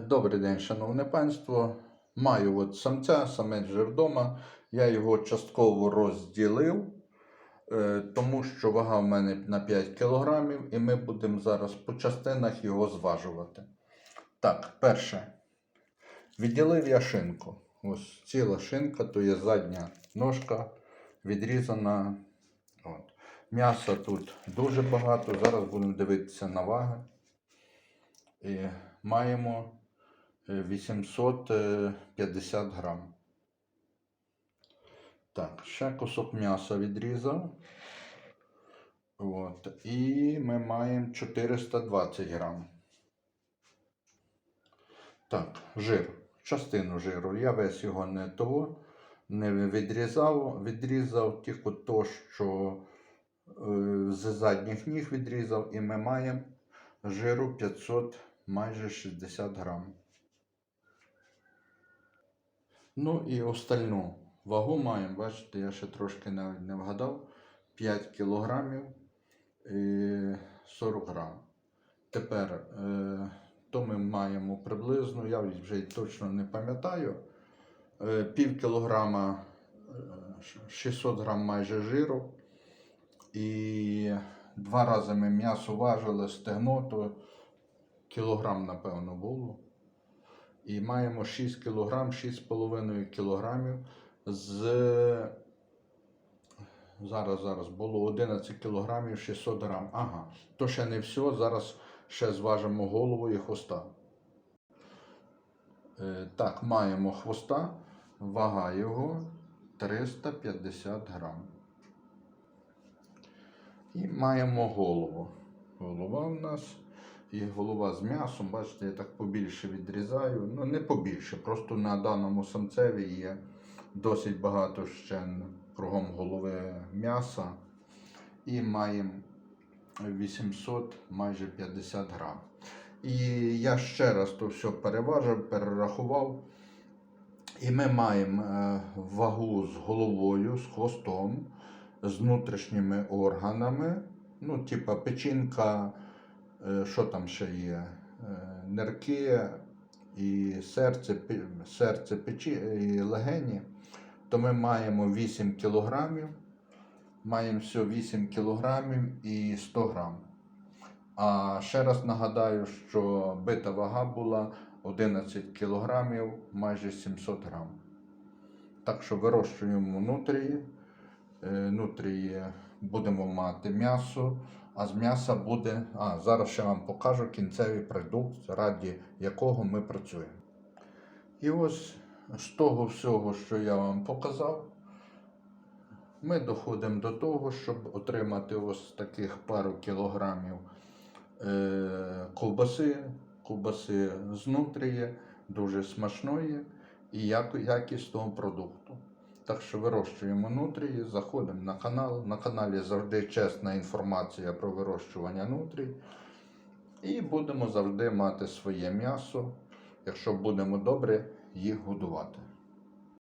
Добрий день, шановне панство. Маю от самця, самець вже вдома. Я його частково розділив, е, тому що вага в мене на 5 кілограмів, і ми будемо зараз по частинах його зважувати. Так, перше. Відділив я шинку. Ось ціла шинка, то є задня ножка відрізана. От. М'яса тут дуже багато. Зараз будемо дивитися на ваги. І маємо 850 грам. Так, ще кусок м'яса відрізав. От. І ми маємо 420 грам. Так, жир. Частину жиру. Я весь його не того не відрізав. Відрізав тільки то, що е, з задніх ніг відрізав, і ми маємо жиру 500 майже 60 грам. Ну і остальну вагу маємо, бачите, я ще трошки навіть не вгадав. 5 кілограмів і 40 грам. Тепер е, то ми маємо приблизно, я вже точно не пам'ятаю. Е, пів кілограма е, 600 грам майже жиру. І два рази ми м'ясо важили стегно, то кілограм, напевно, було. І маємо 6 кілограм, 6,5 кілограмів з. Зараз, зараз було 11 кілограмів 600 грам. Ага, то ще не все. Зараз ще зважимо голову і хвоста. Е, так, маємо хвоста, вага його 350 грам. І маємо голову. Голова у нас і голова з м'ясом. Бачите, я так побільше відрізаю. Ну, не побільше, просто на даному самцеві є досить багато ще кругом голови м'яса. І маємо 800 майже 50 грам. І я ще раз то все переважив, перерахував. І ми маємо е, вагу з головою, з хвостом, з внутрішніми органами. Ну, типа печінка, що там ще є? Е, Нирки і серце, серце печі, і легені. То ми маємо 8 кілограмів. Маємо все 8 кілограмів і 100 грам. А ще раз нагадаю, що бита вага була 11 кілограмів, майже 700 грам. Так що вирощуємо нутрії. Е, Нутрії будемо мати м'ясо, а з м'яса буде. А, зараз ще вам покажу кінцевий продукт, раді якого ми працюємо. І ось з того всього, що я вам показав, ми доходимо до того, щоб отримати ось таких пару кілограмів е, ковбаси, ковбаси з нутрії, дуже смачної і якісного продукту. Так що вирощуємо нутрії, заходимо на канал. На каналі завжди чесна інформація про вирощування нутрій. І будемо завжди мати своє м'ясо, якщо будемо добре їх годувати.